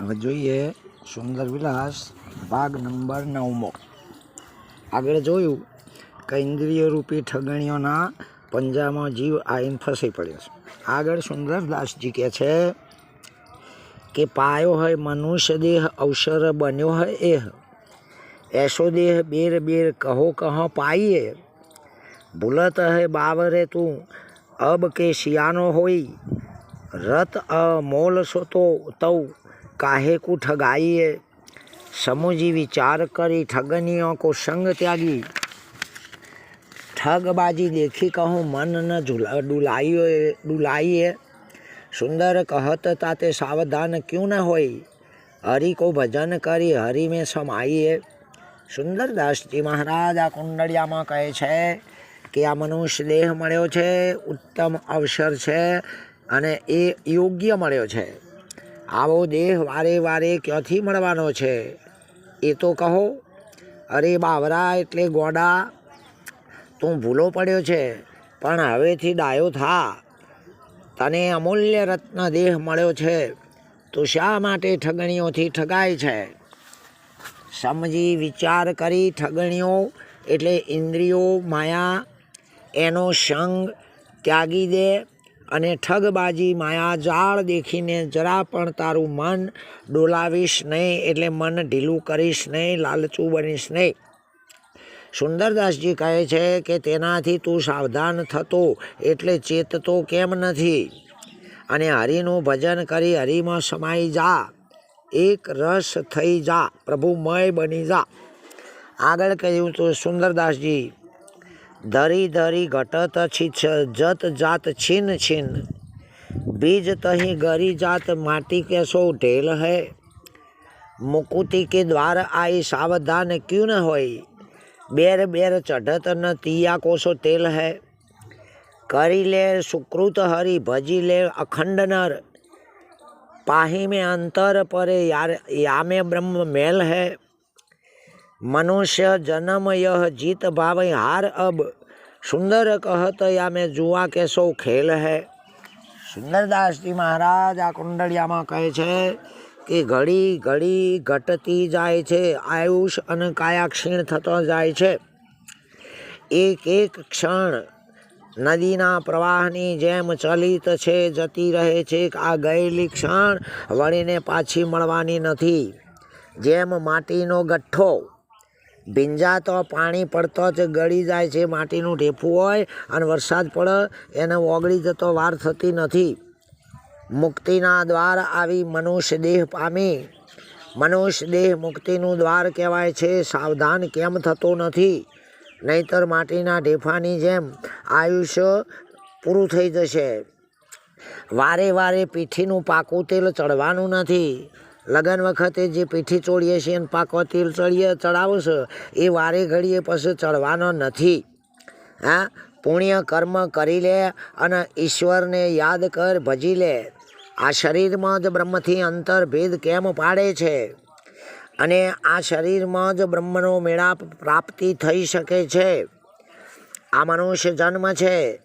હવે જોઈએ સુંદર વિલાસ ભાગ નંબર નવમો. આગળ જોયું કે ઇન્દ્રિય રૂપી ઠગણીઓના પંજામાં જીવ આવીને ફસાઈ પડ્યો છે. આગળ સુંદરદાસજી કહે છે કે પાયો હોય, મનુષ્ય દેહ, અવસર બન્યો હોય એ. એસો દેહ બેર બેર કહો કહો પાઈએ. ભૂલત હે બાવરે તું, અબ કે શિયાનો હોય. રત અમોલ સો તો તૌ કાહે કુ ઠગાઈએ સમુજી વિચાર કરી ઠગનીઓ કો સંગ ત્યાગી ठगबाजी देखी कहूँ मन न झुला डुलाइए डुलाइए सुंदर कहत ताते सावधान क्यों न होई हरि को भजन કરી હરિ में સમાઈએ સુંદરદાસજી મહારાજ આ કુંડળિયામાં કહે છે કે આ મનુષ્ય દેહ મળ્યો છે ઉત્તમ અવસર છે અને એ યોગ્ય મળ્યો છે આવો દેહ વારે વારે ક્યાંથી મળવાનો છે? એ તો કહો. અરે બાવરા, એટલે ગોડા, તું ભૂલો પડ્યો છે, પણ હવેથી ડાયો થા. તને અમૂલ્ય રત્ન દેહ મળ્યો છે, તો શા માટે ઠગણીઓથી ઠગાય છે? સમજી વિચાર કરી ઠગણીઓ, એટલે ઇન્દ્રિયો, માયા, એનો સંગ ત્યાગી દે. અને ઠગબાજી માયા જાળ દેખીને જરા પણ તારું મન ડોલાવીશ નહીં એટલે મન ઢીલું કરીશ નહીં, લાલચું બનીશ નહીં. સુંદરદાસજી કહે છે કે તેનાથી તું સાવધાન થતો એટલે ચેતતો કેમ નથી? અને હરિનું ભજન કરી હરિમાં સમાઈ જા. એક રસ થઈ જા. પ્રભુમય બની જા. આગળ કહ્યું તો સુંદરદાસજી दरी दरी घटत છી जत जात छिन छिन बीज તહી गरी जात माटी के सो ढेल है મુકુતિ के द्वार आई सावधान क्यों न होई બેર બેર ચઢત ન તિયા કોસો તેલ હૈ. કરી લે સુકૃત હરી, ભજી લે અખંડ નર. પાહી મેં અંતર પરે યાર, યામે બ્રહ્મ મેલ હૈ. મનુષ્ય જન્મયહ જીત ભાવય હાર અબ. સુંદર કહત યામે જુવા કે સૌ ખેલ હે. સુંદરદાસજી મહારાજ આ કુંડળિયામાં કહે છે કે ઘડી ઘડી ઘટતી જાય છે, આયુષ અને કાયા ક્ષીણ થતો જાય છે. એક એક ક્ષણ નદીના પ્રવાહની જેમ ચલિત છે, જતી રહે છે, આ ગયેલી ક્ષણ વળીને પાછી મળવાની નથી. જેમ માટીનો ગઠ્ઠો ભીંજાતો પાણી પડતો જ ગળી જાય છે, માટીનું ઢેફું હોય અને વરસાદ પડે, એને ઓગળી જતો વાર થતી નથી. મુક્તિના દ્વાર આવી મનુષ્ય દેહ પામી. મનુષ્ય દેહ મુક્તિનું દ્વાર કહેવાય છે, સાવધાન કેમ થતું નથી? નહીતર માટીના ઢેફાની જેમ આયુષ્ય પૂરું થઈ જશે. વારે વારે પીઠીનું પાકું તેલ ચડવાનું નથી. લગન વખતે જે પીઠી ચોળીએ છીએ અને પાકો તેલ ચડીએ, ચડાવો એ વારે ઘડીએ પછી ચડવાનો નથી. હા, પુણ્ય કર્મ કરી લે અને ઈશ્વરને યાદ કર, ભજી લે. આ શરીરમાં જ બ્રહ્મથી અંતર ભેદ કેમ પાડે છે? અને આ શરીરમાં જ બ્રહ્મનો મેળાપ પ્રાપ્તિ થઈ શકે છે? આ મનુષ્ય જન્મ છે.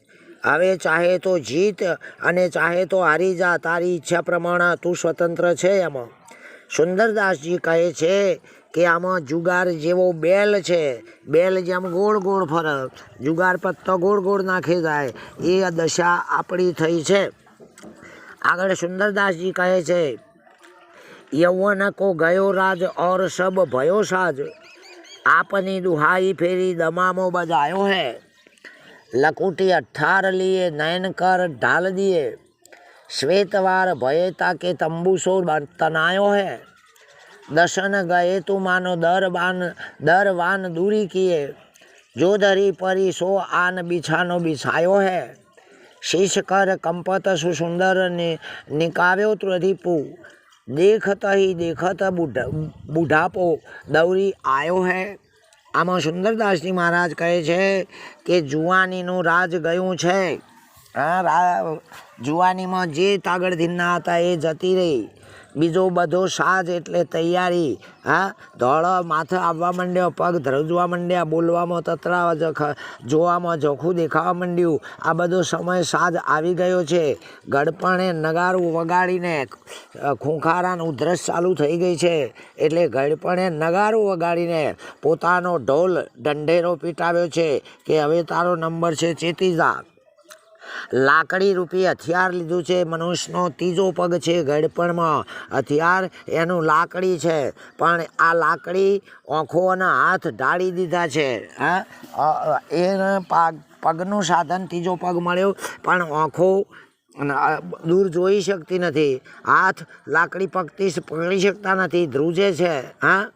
હવે ચાહે તો જીત અને ચાહે તો હારી જા, તારી ઈચ્છા પ્રમાણે તું સ્વતંત્ર છે એમાં. સુંદરદાસજી કહે છે કે આમાં જુગાર જેવો બેલ છે. બેલ જેમ ગોળ ગોળ ફરે જુગાર પત્તો ગોળ ગોળ નાખી જાય. એ દશા આપણી થઈ છે. આગળ સુંદરદાસજી કહે છે, યૌવન કો ગયો રાજ ઓર સબ ભયો સાજ. આપની દુહાઈ ફેરી દમામો બજાયો હે. લકુટી અઠાર લીએ, નયન કર ઢાલ દિए શ્વેતવાર ભયે તાકે તંબુસો તનાયો હે. દર્શન ગયે તું માનો દર બાન દર વાન દૂરી કીએ. જો ધરી પરી સો આન બિછાનો બિછાયો હે. શીશ કર કંપત સુસુંદર નિકાવ્યો ત્રધીપુ. દેખત હિ દેખત બુઢાપો દૌરી આવ્યો હે. આમાં સુંદરદાસજી મહારાજ કહે છે કે જુવાનીનું રાજ ગયું છે. હા જુવાનીમાં જે તાગડ ધીરના હતા એ જતી રહી. બીજો બધો સાજ એટલે તૈયારી. હા, ધોળો માથે આવવા માંડ્યો, પગ ધ્રજવા માંડ્યા, બોલવામાં તતરાવા જોવામાં જોખું દેખાવા માંડ્યું. આ બધો સમય સાજ આવી ગયો છે. ગડપણે નગારું વગાડીને ખૂંખારાનું ઉધરસ ચાલુ થઈ ગઈ છે. એટલે ગડપણે નગારું વગાડીને પોતાનો ઢોલ ઢંઢેરો પીટાવ્યો છે કે હવે તારો નંબર છે ચેતી જા લાકડી રૂપી હથિયાર લીધું છે, મનુષ્યનો ત્રીજો પગ છે ગડપણમાં હથિયાર એનું લાકડી છે, પણ આ લાકડી આંખો અને હાથ ઢાળી દીધા છે. હા? એને પગ, પગનું સાધન ત્રીજો પગ મળ્યો, પણ આંખો દૂર જોઈ શકતી નથી. હાથ લાકડી પગથી પકડી શકતા નથી, ધ્રુજે છે. હા?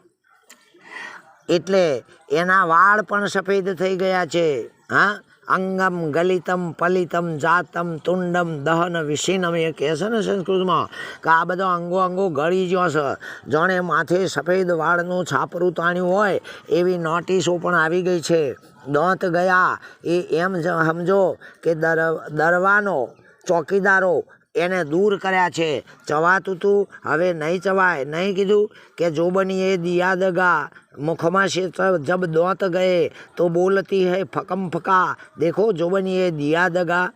એટલે એના વાળ પણ સફેદ થઈ ગયા છે. હા? અંગમ ગલિતમ પલિતમ જાતમ તુંડમ દહન વિશીનમ એ કહે છે ને સંસ્કૃતમાં કે આ બધો અંગો અંગો ગળી ગયો છે. જાણે માથે સફેદ વાળનું છાપરું તાણ્યું હોય એવી નોટિસો પણ આવી ગઈ છે. દોંત ગયા એ એમ સમજો કે દર દરવાનો ચોકીદારો એને દૂર કર્યા છે. ચવાતું તું, હવે નહીં ચવાય. નહીં કીધું કે જો બની દિયા દગા મુખમાં શેત્ર જબ દોત ગયે, તો બોલતી હૈ ફકમ ફકા. દેખો જો બની દિયા દગા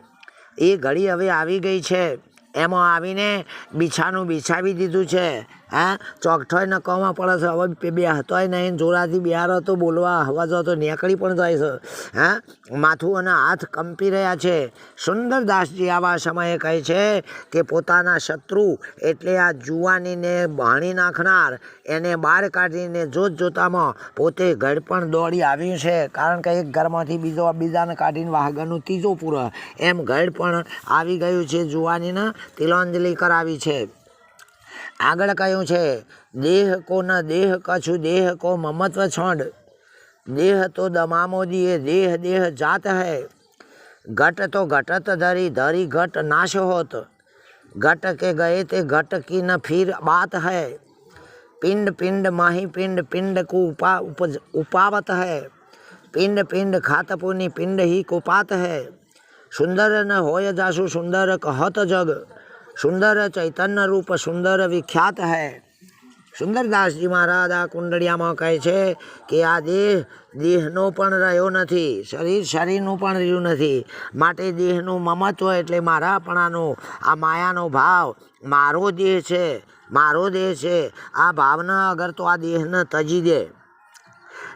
એ ઘડી હવે આવી ગઈ છે. એમાં આવીને બીછાનું બિછાવી દીધું છે. હા ચોકઠોય નકામાં પડે છે, હવે બે હતોય નહીં, જોરાથી બિહારો તો બોલવા હવા જો તો નીકળી પણ જાય છે. હા, માથું અને હાથ કંપી રહ્યા છે. સુંદરદાસજી આવા સમયે કહે છે કે પોતાના શત્રુ એટલે આ જુવાનીને ભાણી નાખનાર, એને બહાર કાઢીને જોત જોતામાં પોતે ગળપણ દોડી આવ્યું છે. કારણ કે એક ઘરમાંથી બીજો, બીજાને કાઢીને વાહગરનું ત્રીજો પૂરો, એમ ગળપણ આવી ગયું છે જુવાનીને તિલાંજલિ કરાવી છે. આગળ કહ્યું છે, દેહ કોના દેહ કછું, દેહ કો મમત્વ છોડ. દેહ તો દમામો દિયે દેહ દેહ જાત હૈ. ઘટ તો ઘટત ધરી ધરી ઘટ નાશ હોત. ઘટ કે ગયે તે ઘટ કી ન ફીર બાત હૈ. પિંડ પિંડ માહી પિંડ પિંડ કુ ઉપા, ઉપજ, ઉપાવત હૈ. પિંડ પિંડ ખાતપુની પિંડ હી કુપાત હૈ. સુંદર ન હોય જાસુ સુંદર કહત જગ. સુંદર ચૈતન્ય રૂપ સુંદર વિખ્યાત હૈ. સુંદરદાસજી મહારાજ આ કુંડળિયામાં કહે છે કે આ દેહ, દેહનો પણ રહ્યો નથી, શરીર, શરીરનું પણ રહ્યું નથી. માટે દેહનું મમત્વ એટલે મારાપણાનું, આ માયાનો ભાવ, મારો દેહ છે, મારો દેહ છે. આ ભાવના અગર તો આ દેહને તજી દે.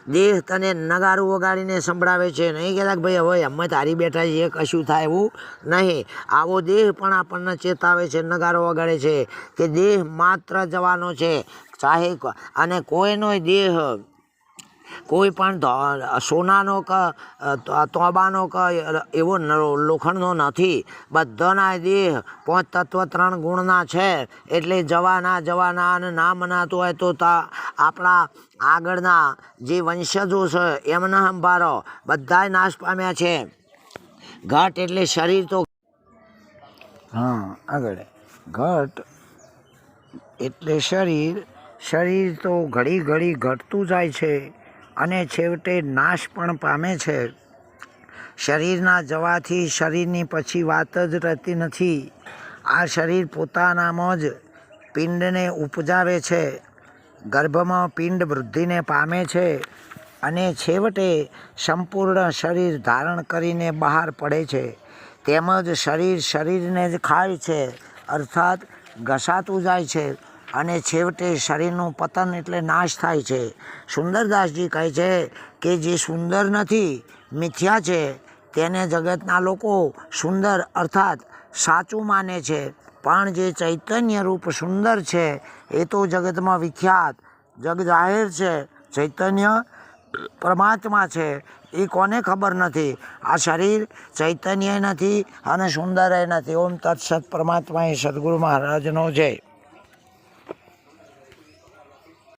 દેહ તને નગારું વગાડીને સંભળાવે છે. નહીં કહેતા કે ભાઈ, હવે અમે તારી બેઠા છીએ, કશું થાય એવું નહીં. આવો દેહ પણ આપણને ચેતાવે છે, નગારો વગાડે છે કે દેહ માત્ર જવાનો છે. ચાહે અને કોઈનો દેહ કોઈ પણ સોનાનો ક તોબાનો ક, એવો લોખંડનો નથી. બધાના દેહ પાંચ તત્વ ત્રણ ગુણના છે. એટલે જવાના જવાના અને ના મનાતું હોય તો આપણા આગળના જે વંશજો છે, એમને સંભાળો. બધાય નાશ પામ્યા છે. ઘટ એટલે શરીર તો હા, આગળ. ઘટ એટલે શરીર. શરીર તો ઘડી ઘડી ઘટતું જાય છે. અને છેવટે નાશ પણ પામે છે. શરીરના જવાથી શરીરની પછી વાત જ રહેતી નથી. આ શરીર પોતાનામાં જ પિંડને ઉપજાવે છે. ગર્ભમાં પિંડ વૃદ્ધિને પામે છે અને છેવટે સંપૂર્ણ શરીર ધારણ કરીને બહાર પડે છે. તેમજ શરીર શરીરને જ ખાય છે. અર્થાત ઘસાતું જાય છે. અને છેવટે શરીરનું પતન એટલે નાશ થાય છે. સુંદરદાસજી કહે છે કે જે સુંદર નથી, મિથ્યા છે, તેને જગતના લોકો સુંદર અર્થાત સાચું માને છે. પણ જે ચૈતન્ય રૂપ સુંદર છે, એ તો જગતમાં વિખ્યાત જગ જાહેર છે, ચૈતન્ય પરમાત્મા છે, એ કોને ખબર નથી? આ શરીર ચૈતન્ય નથી અને સુંદર નથી. ઓમ તત્સત પરમાત્મા એ સદગુરુ મહારાજનો જય.